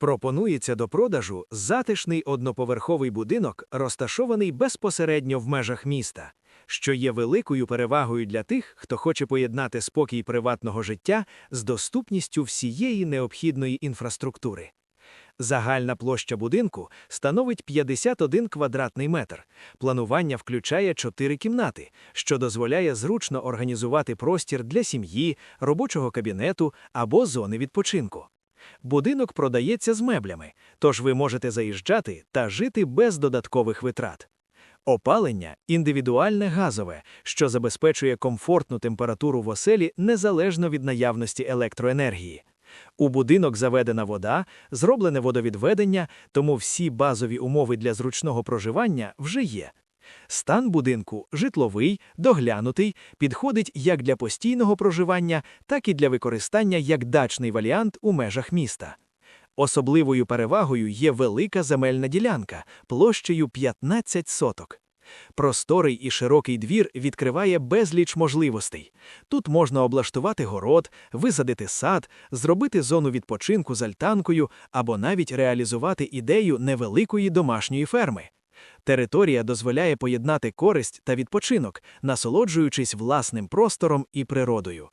Пропонується до продажу затишний одноповерховий будинок, розташований безпосередньо в межах міста, що є великою перевагою для тих, хто хоче поєднати спокій приватного життя з доступністю всієї необхідної інфраструктури. Загальна площа будинку становить 51 квадратний метр. Планування включає чотири кімнати, що дозволяє зручно організувати простір для сім'ї, робочого кабінету або зони відпочинку. Будинок продається з меблями, тож ви можете заїжджати та жити без додаткових витрат. Опалення індивідуальне газове, що забезпечує комфортну температуру в оселі незалежно від наявності електроенергії. У будинок заведена вода, зроблене водовідведення, тому всі базові умови для зручного проживання вже є. Стан будинку житловий, доглянутий, підходить як для постійного проживання, так і для використання як дачний варіант у межах міста. Особливою перевагою є велика земельна ділянка площею 15 соток. Просторий і широкий двір відкриває безліч можливостей. Тут можна облаштувати город, висадити сад, зробити зону відпочинку з альтанкою або навіть реалізувати ідею невеликої домашньої ферми. Територія дозволяє поєднати користь та відпочинок, насолоджуючись власним простором і природою.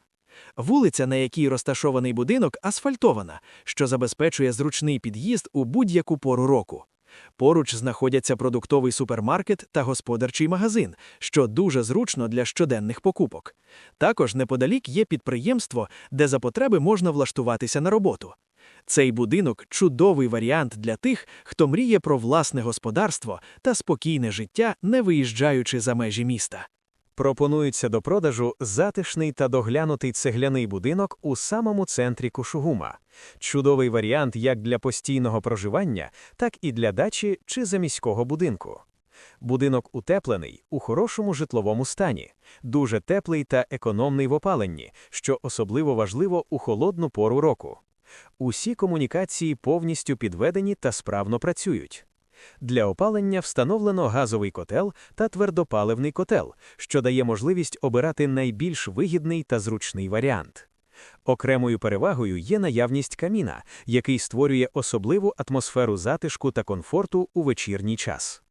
Вулиця, на якій розташований будинок, асфальтована, що забезпечує зручний під'їзд у будь-яку пору року. Поруч знаходяться продуктовий супермаркет та господарчий магазин, що дуже зручно для щоденних покупок. Також неподалік є підприємство, де за потреби можна влаштуватися на роботу. Цей будинок чудовий варіант для тих, хто мріє про власне господарство та спокійне життя, не виїжджаючи за межі міста. Пропонується до продажу затишний та доглянутий цегляний будинок у самому центрі Кушугума. Чудовий варіант як для постійного проживання, так і для дачі чи заміського будинку. Будинок утеплений у хорошому житловому стані, дуже теплий та економний в опаленні, що особливо важливо у холодну пору року. Усі комунікації повністю підведені та справно працюють. Для опалення встановлено газовий котел та твердопаливний котел, що дає можливість обирати найбільш вигідний та зручний варіант. Окремою перевагою є наявність каміна, який створює особливу атмосферу затишку та комфорту у вечірній час.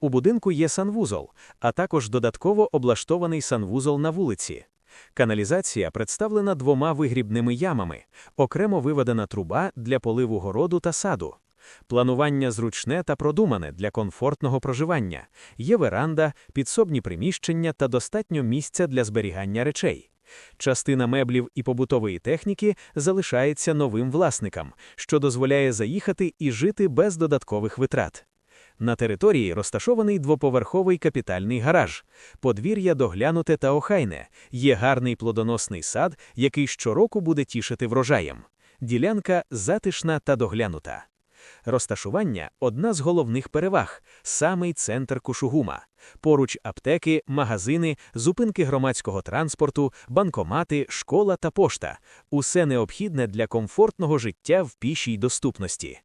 У будинку є санвузол, а також додатково облаштований санвузол на вулиці. Каналізація представлена двома вигрібними ямами, окремо виведена труба для поливу городу та саду. Планування зручне та продумане для комфортного проживання, є веранда, підсобні приміщення та достатньо місця для зберігання речей. Частина меблів і побутової техніки залишається новим власникам, що дозволяє заїхати і жити без додаткових витрат. На території розташований двоповерховий капітальний гараж, подвір'я доглянуте та охайне, є гарний плодоносний сад, який щороку буде тішити врожаєм. Ділянка затишна та доглянута. Розташування одна з головних переваг самий центр Кушугума. Поруч аптеки, магазини, зупинки громадського транспорту, банкомати, школа та пошта усе необхідне для комфортного життя в пішій доступності.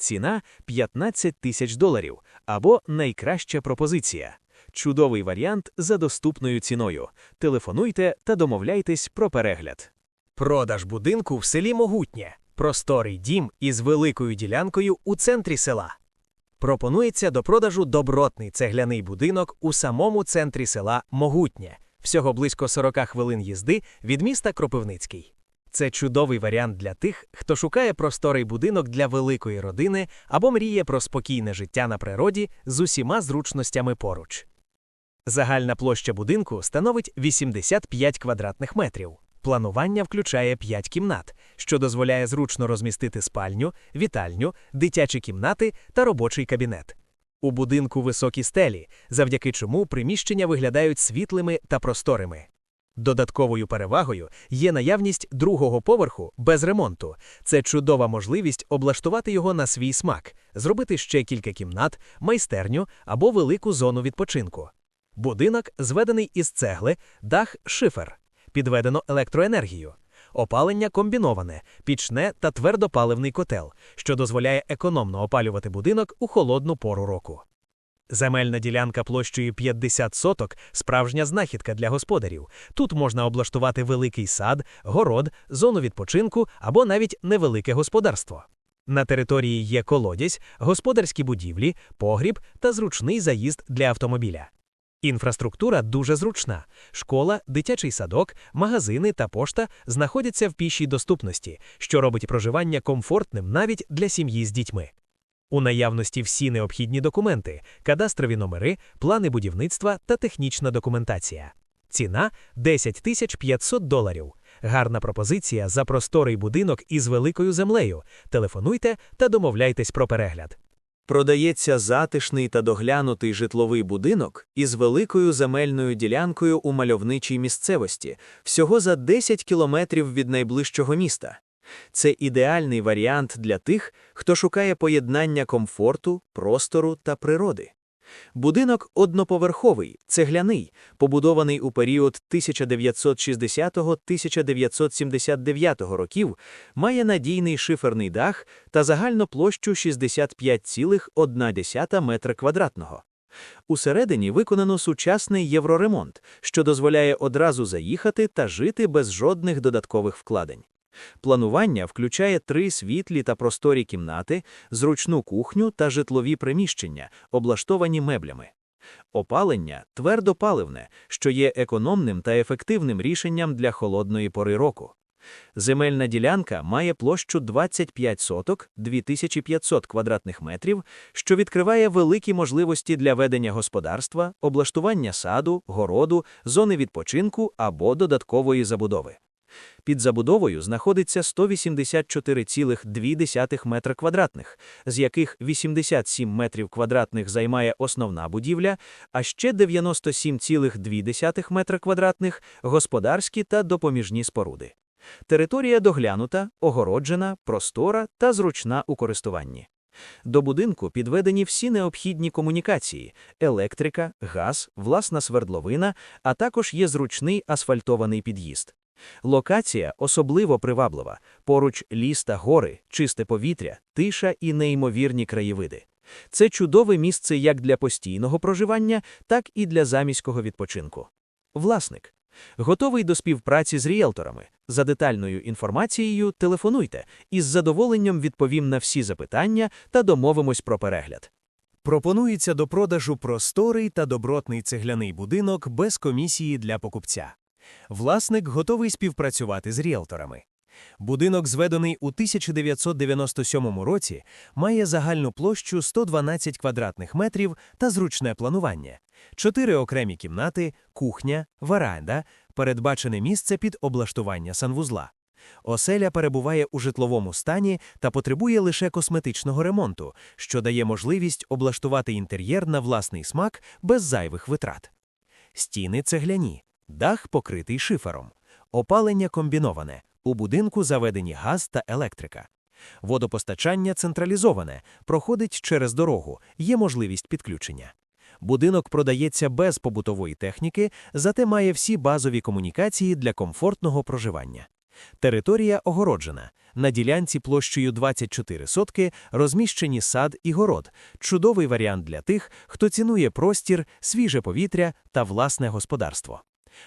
Ціна 15 тисяч доларів або найкраща пропозиція. Чудовий варіант за доступною ціною. Телефонуйте та домовляйтесь про перегляд. Продаж будинку в селі Могутнє. Просторий дім із великою ділянкою у центрі села. Пропонується до продажу добротний цегляний будинок у самому центрі села Могутнє, всього близько 40 хвилин їзди від міста Кропивницький. Це чудовий варіант для тих, хто шукає просторий будинок для великої родини або мріє про спокійне життя на природі з усіма зручностями поруч. Загальна площа будинку становить 85 квадратних метрів. Планування включає 5 кімнат, що дозволяє зручно розмістити спальню, вітальню, дитячі кімнати та робочий кабінет. У будинку високі стелі, завдяки чому приміщення виглядають світлими та просторими. Додатковою перевагою є наявність другого поверху без ремонту. Це чудова можливість облаштувати його на свій смак, зробити ще кілька кімнат, майстерню або велику зону відпочинку. Будинок зведений із цегли, дах шифер, підведено електроенергію. Опалення комбіноване, пічне та твердопаливний котел, що дозволяє економно опалювати будинок у холодну пору року. Земельна ділянка площею 50 соток справжня знахідка для господарів. Тут можна облаштувати великий сад, город, зону відпочинку або навіть невелике господарство. На території є колодязь, господарські будівлі, погріб та зручний заїзд для автомобіля. Інфраструктура дуже зручна. Школа, дитячий садок, магазини та пошта знаходяться в пішій доступності, що робить проживання комфортним навіть для сім'ї з дітьми. У наявності всі необхідні документи, кадастрові номери, плани будівництва та технічна документація. Ціна 10 тисяч 500 доларів. Гарна пропозиція за просторий будинок із великою землею. Телефонуйте та домовляйтесь про перегляд. Продається затишний та доглянутий житловий будинок із великою земельною ділянкою у мальовничій місцевості, всього за 10 кілометрів від найближчого міста. Це ідеальний варіант для тих, хто шукає поєднання комфорту, простору та природи. Будинок одноповерховий, цегляний, побудований у період 1960-1979 років, має надійний шиферний дах та загальну площу 65,1 метра квадратного. Усередині виконано сучасний євроремонт, що дозволяє одразу заїхати та жити без жодних додаткових вкладень. Планування включає три світлі та просторі кімнати, зручну кухню та житлові приміщення, облаштовані меблями. Опалення твердопаливне, що є економним та ефективним рішенням для холодної пори року. Земельна ділянка має площу 25 соток 2500 квадратних метрів, що відкриває великі можливості для ведення господарства, облаштування саду, городу, зони відпочинку або додаткової забудови. Під забудовою знаходиться 184,2 метра квадратних, з яких 87 метрів квадратних займає основна будівля, а ще 97,2 метра квадратних – господарські та допоміжні споруди. Територія доглянута, огороджена, простора та зручна у користуванні. До будинку підведені всі необхідні комунікації – електрика, газ, власна свердловина, а також є зручний асфальтований під'їзд. Локація особливо приваблива. Поруч ліс та гори, чисте повітря, тиша і неймовірні краєвиди. Це чудове місце як для постійного проживання, так і для заміського відпочинку. Власник. Готовий до співпраці з ріелторами. За детальною інформацією телефонуйте, із задоволенням відповім на всі запитання та домовимось про перегляд. Пропонується до продажу просторий та добротний цегляний будинок без комісії для покупця. Власник готовий співпрацювати з ріелторами. Будинок, зведений у 1997 році, має загальну площу 112 квадратних метрів та зручне планування, чотири окремі кімнати, кухня, веранда, передбачене місце під облаштування санвузла. Оселя перебуває у житловому стані та потребує лише косметичного ремонту, що дає можливість облаштувати інтер'єр на власний смак без зайвих витрат. Стіни цегляні, дах покритий шифером, опалення комбіноване, у будинку заведені газ та електрика. Водопостачання централізоване, проходить через дорогу, є можливість підключення. Будинок продається без побутової техніки, зате має всі базові комунікації для комфортного проживання. Територія огороджена. На ділянці площею 24 сотки розміщені сад і город. Чудовий варіант для тих, хто цінує простір, свіже повітря та власне господарство.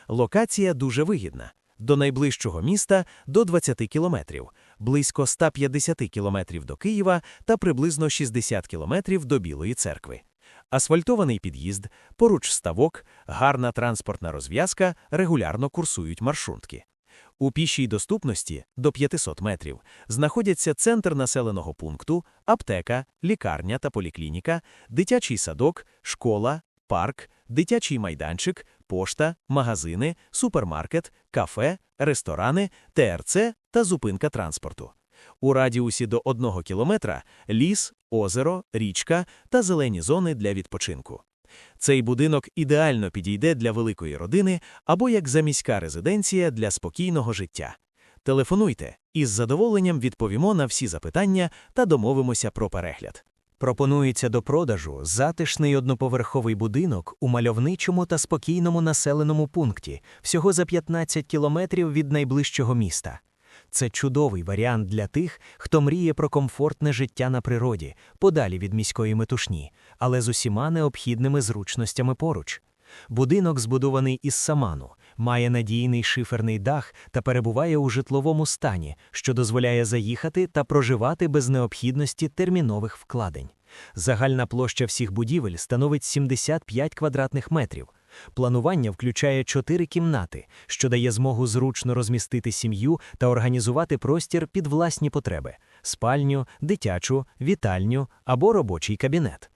Локація дуже вигідна. До найближчого міста до 20 кілометрів, близько 150 кілометрів до Києва та приблизно 60 кілометрів до Білої церкви. Асфальтований під'їзд, поруч ставок, гарна транспортна розв'язка, регулярно курсують маршрутки. У пішій доступності до 500 метрів знаходяться центр населеного пункту, аптека, лікарня та поліклініка, дитячий садок, школа, парк, дитячий майданчик, пошта, магазини, супермаркет, кафе, ресторани, ТРЦ та зупинка транспорту. У радіусі до 1 кілометра ліс, озеро, річка та зелені зони для відпочинку. Цей будинок ідеально підійде для великої родини або як заміська резиденція для спокійного життя. Телефонуйте, із задоволенням відповімо на всі запитання та домовимося про перегляд. Пропонується до продажу затишний одноповерховий будинок у мальовничому та спокійному населеному пункті, всього за 15 кілометрів від найближчого міста. Це чудовий варіант для тих, хто мріє про комфортне життя на природі, подалі від міської метушні, але з усіма необхідними зручностями поруч. Будинок збудований із саману, має надійний шиферний дах та перебуває у житловому стані, що дозволяє заїхати та проживати без необхідності термінових вкладень. Загальна площа всіх будівель становить 75 квадратних метрів. Планування включає чотири кімнати, що дає змогу зручно розмістити сім'ю та організувати простір під власні потреби: спальню, дитячу, вітальню або робочий кабінет.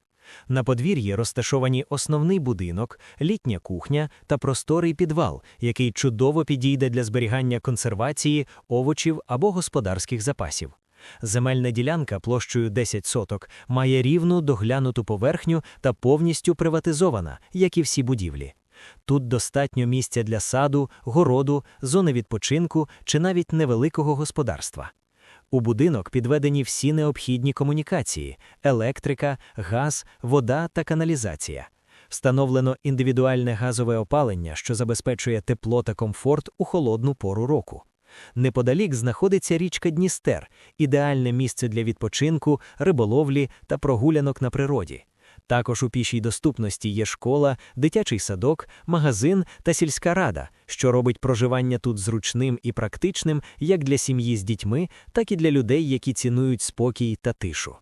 На подвір'ї розташовані основний будинок, літня кухня та просторий підвал, який чудово підійде для зберігання консервації, овочів або господарських запасів. Земельна ділянка площею 10 соток має рівну доглянуту поверхню та повністю приватизована, як і всі будівлі. Тут достатньо місця для саду, городу, зони відпочинку чи навіть невеликого господарства. У будинок підведені всі необхідні комунікації: електрика, газ, вода та каналізація. Встановлено індивідуальне газове опалення, що забезпечує тепло та комфорт у холодну пору року. Неподалік знаходиться річка Дністер, ідеальне місце для відпочинку, риболовлі та прогулянок на природі. Також у пішій доступності є школа, дитячий садок, магазин та сільська рада, що робить проживання тут зручним і практичним як для сім'ї з дітьми, так і для людей, які цінують спокій та тишу.